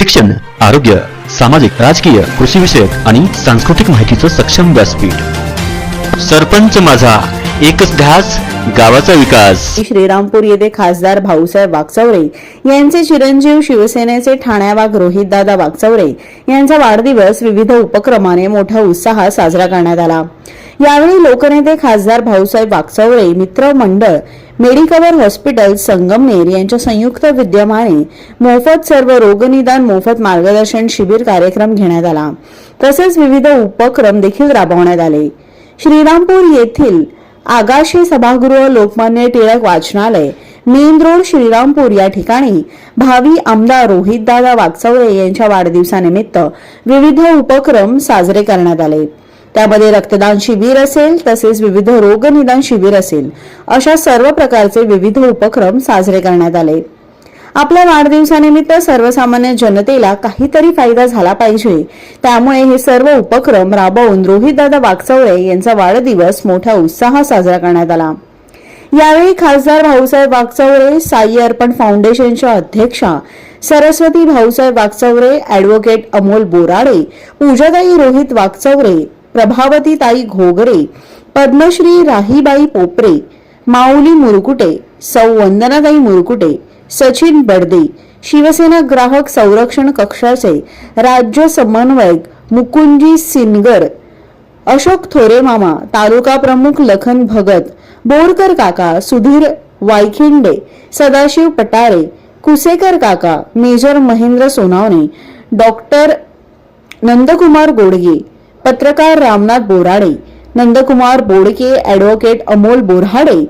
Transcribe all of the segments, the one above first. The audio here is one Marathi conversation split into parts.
शिक्षण आरोग्य सामाजिक राजकीय कृषी विषयक आणि सांस्कृतिक माहितीचं सक्षम व्यासपीठ. सरपंच माझा एकच ध्यास गावाचा विकास. श्रीरामपूर येथे खासदार भाऊसाहेब वागचौरे यांचे चिरंजीव शिवसेनेचे ठाण्यावाग रोहितदादा वागचौरे यांचा वाढदिवस विविध उपक्रमाने मोठ्या उत्साहात साजरा करण्यात आला. यावेळी लोकनेते खासदार भाऊसाहेब वागचौरे मित्र मंडळ मेडिकवर हॉस्पिटल संगमनेर यांच्या संयुक्त विद्यमाने मोफत सर्व रोगनिदान मोफत मार्गदर्शन शिबिर कार्यक्रम घेण्यात आला. तसेच विविध उपक्रम देखील राबवण्यात आले. श्रीरामपूर येथील आगाशी सभागृह लोकमान्य टिळक वाचनालय मेन रोड श्रीरामपूर या ठिकाणी भावी आमदार रोहितदादा वागचौरे यांच्या वाढदिवसानिमित्त विविध उपक्रम साजरे करण्यात आले. त्यामध्ये रक्तदान शिबिर असेल तसेच विविध रोगनिदान शिबिर असेल अशा सर्व प्रकारचे विविध उपक्रम साजरे करण्यात आले. आपल्या वाढदिवसानिमित्त सर्वसामान्य जनतेला काहीतरी फायदा झाला पाहिजे. त्यामुळे हे सर्व उपक्रम राबवून रोहितदादा वागचौरे यांचा वाढदिवस मोठ्या उत्साहात साजरा करण्यात आला. यावेळी खासदार भाऊसाहेब वागचौरे साई अर्पण फाउंडेशनच्या अध्यक्षा सरस्वती भाऊसाहेब वागचौरे ऍडव्होकेट अमोल बोराडे पूजाताई रोहित वागचौरे प्रभावती ताई घोगरे पद्मश्री राहीबाई पोपरे माऊली मुरकुटे सौ वंदनाताई मुरकुटे सचिन बडदे शिवसेना ग्राहक संरक्षण कक्षाचे राज्य समन्वयक मुकुंजी सिनगर अशोक थोरे मामा तालुका प्रमुख लखन भगत बोरकर काका सुधीर वायखिंडे सदाशिव पटारे कुसेकर काका मेजर महेंद्र सोनावणे डॉक्टर नंदकुमार गोडगे पत्रकार रामनाथ बोराडे नंदकुमार बोडके ॲडव्होकेट अमोल बोरहाडे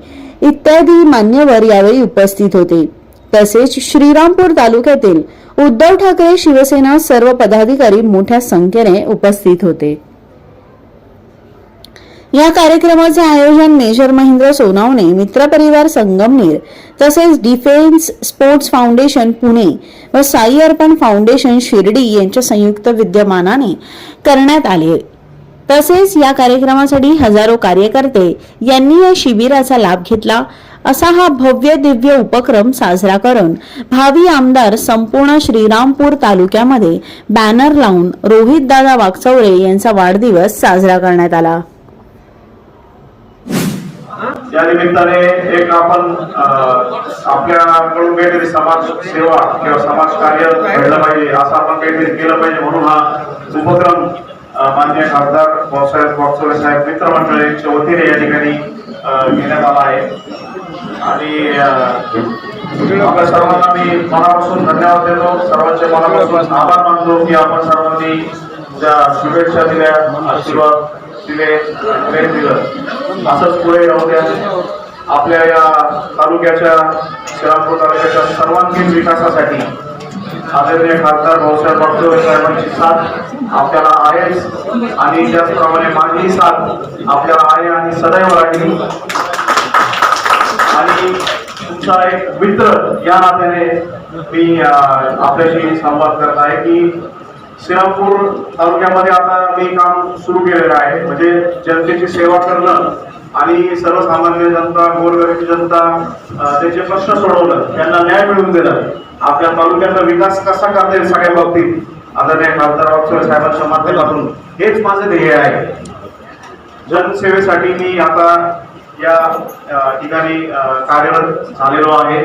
इत्यादी मान्यवर यावेळी उपस्थित होते. तसेच श्रीरामपूर तालुक्यातील उद्धव ठाकरे शिवसेना सर्व पदाधिकारी मोठ्या संख्येने उपस्थित होते. या कार्यक्रमाचे आयोजन मेजर महेंद्र सोनावणे मित्रपरिवार संगमनेर तसेच डिफेन्स स्पोर्ट्स फाउंडेशन पुणे व साई अर्पण फाउंडेशन शिर्डी यांच्या संयुक्त विद्यमानाने करण्यात आले. तसेच या कार्यक्रमासाठी हजारो कार्यकर्ते यांनी या शिबिराचा लाभ घेतला असा हा भव्य दिव्य उपक्रम साजरा करून भावी आमदार संपूर्ण श्रीरामपूर तालुक्यामध्ये बॅनर लावून रोहितदादा वागचौरे यांचा वाढदिवस साजरा करण्यात आला. या निमित्ताने एक आपण आपल्याकडून काहीतरी समाज सेवा किंवा समाज कार्य घडलं पाहिजे असं आपण काहीतरी केलं पाहिजे म्हणून हा उपक्रम मान्य खासदार भाऊसाहेब वागचौरे साहेब मित्रमंडळाच्या वतीने या ठिकाणी घेण्यात आला आहे. आणि आपल्या सर्वांना मी मनापासून धन्यवाद देतो. सर्वांचे मनापासून आभार मानतो की आपण सर्वांनी ज्या शुभेच्छा दिल्या आशीर्वाद दिले प्रेम दिलं. असंच पुढे राहू द्या. आपल्या या तालुक्याच्या श्रीरामपूर तालुक्याच्या सर्वांगीण विकासासाठी आदरणीय खासदार भाऊसाहेब बागचौरे साहेबांची साथ आपल्याला आहेच. आणि त्याचप्रमाणे माझी साथ आपल्याला आहे आणि सदैव राहील. आणि तुमचा एक मित्र या नात्याने मी आपल्याशी संवाद करत आहे की श्रीरामपूर तालुक्यामध्ये आता मी काम सुरू केलेलं आहे. म्हणजे जनतेची सेवा करणं आणि सर्वसामान्य जनता गोरगरीब जनता त्यांचे त्याचे प्रश्न सोडवणं त्यांना न्याय मिळवून देणं आपल्या तालुक्याचा विकास कसा करता येईल सगळ्या बाबतीत आदरणीय खासदार वागचौरे साहेबांच्या माध्यमातून हेच माझं ध्येय आहे. जनसेवेसाठी मी आता या ठिकाणी कार्यरत झालेलो आहे.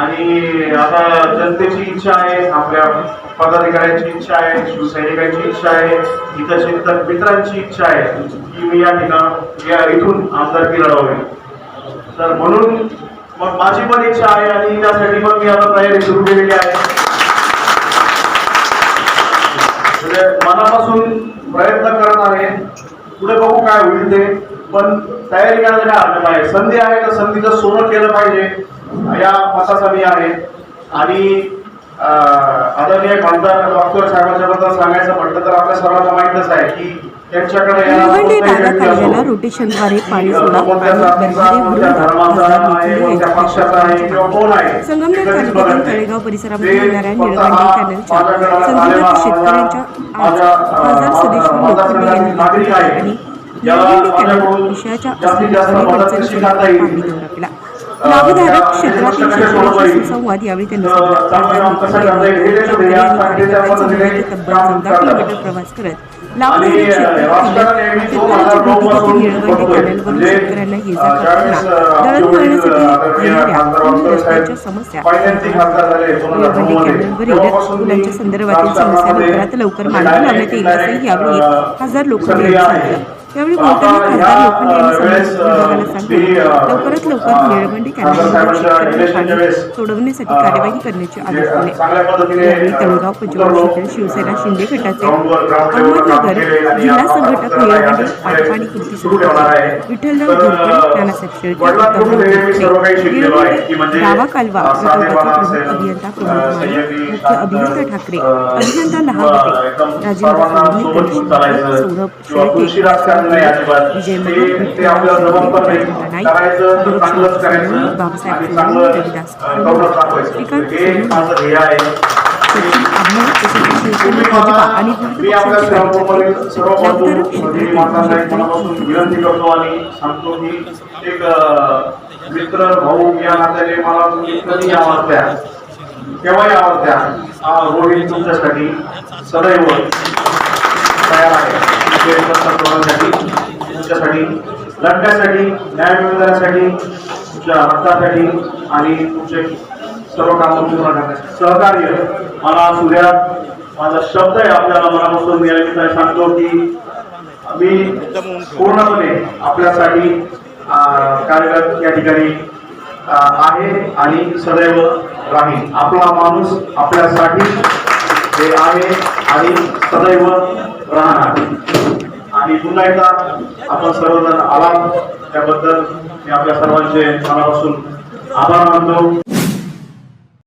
आणि आता जनतेची इच्छा आहे आपल्या पदाधिकाऱ्यांची इच्छा आहे शिवसैनिकांची इच्छा आहे इतर मित्रांची इच्छा आहे की मी या ठिकाण या इथून आमदारकी लढवावी तर म्हणून मग माझी पण इच्छा आहे आणि त्यासाठी पण मी आता तयारी सुरू केलेली आहे. म्हणजे मनापासून प्रयत्न करत आहे. पुढे बघू काय होईल ते. पण तयारी करायला काय हरकत आहे संधी आहे तर संधीचं सोनं केलं पाहिजे या मताचा मी आहे आणि आदरणीय खासदार डॉक्टर साहेबांच्या बद्दल सांगायचं म्हटलं तर आपल्या सर्वांना माहीतच आहे की त्यांच्याकडे रोटेशनद्वारे पाणी सोडा संगमनेर तालुक्यातील. तळेगाव परिसरामध्ये येणाऱ्या कॅनलच्या शेतकऱ्यांच्या आज खासदार यांनी. आणि विषयाच्या लाभधारक क्षेत्रातील शेतकऱ्यांशी सुसंवाद यावेळी त्यांनी तब्बल चौदा किलोमीटर प्रवास करत लाभधारक क्षेत्रातील शेतकऱ्यांच्या भेटीगाठी निळवंडे कॅनलवरून शेतकऱ्यांना ये जा करताना दळणवळणासाठी येणाऱ्या अन्य रस्त्याच्या समस्या कॅनलवरील संदर्भातील समस्या लवकरात लवकर मार्गी लावण्यात येईल असंही यावेळी खासदार लोखंडे यांनी सांगितलं. यावेळी बोलताना खासदार लोखंडे यांनी संबंधित विभागाला सांगून लवकरात लवकर निळवंडे पाणी सोडवण्यासाठी कार्यवाही करण्याचे आदेश दिले. यावेळी तळगाव पंचवार्षिक शिवसेना शिंदे गटाचे अहमदनगर जिल्हा संघटक निळवंडे पाटपाणी कृती समिती विठ्ठलराव घोरपडे नानासाहेब शेळके गावा कालवा विभागाचे प्रमुख अभियंता प्रमोद माने मुख्य अभियंता ठाकरे. अभियंता लहानते राजेंद्र सोनवणे सौरभ शेळके नाही अजिबात. विजय ते- मलिक ते आपल्याला जमत पण नाही. नाईक करायचं चांगलंच करायचं आणि चांगलं करूनच दाखवायचं. हे सोनवणे, माझं ध्येय आहे. मी आपल्या सर्व बंधू मनापासून विनंती करतो आणि सांगतो की एक मित्र भाऊ या नात्याने मला तुम्ही कधी आवडत्या केव्हाही आवडत्या रोहित तुमच्यासाठी सदैव तयार आहे. तुमच्यासाठी लढण्यासाठी न्याय मिळवण्यासाठी तुमच्या हक्कासाठी आणि तुमचे सर्व काम पूर्ण करण्यासाठी. सहकार्य. मला सूर्या माझा शब्द आहे आपल्याला मनापासून मी या निमित्ताने सांगतो की मी पूर्णपणे आपल्यासाठी कार्यरत या ठिकाणी आहे आणि सदैव राहील. आपला माणूस आपल्यासाठी हे आहे आणि सदैव राहणार. आणि पुन्हा एकदा आपण सर्वजण आलात. त्याबद्दल मी आपल्या सर्वांचे मनापासून आभार मानतो.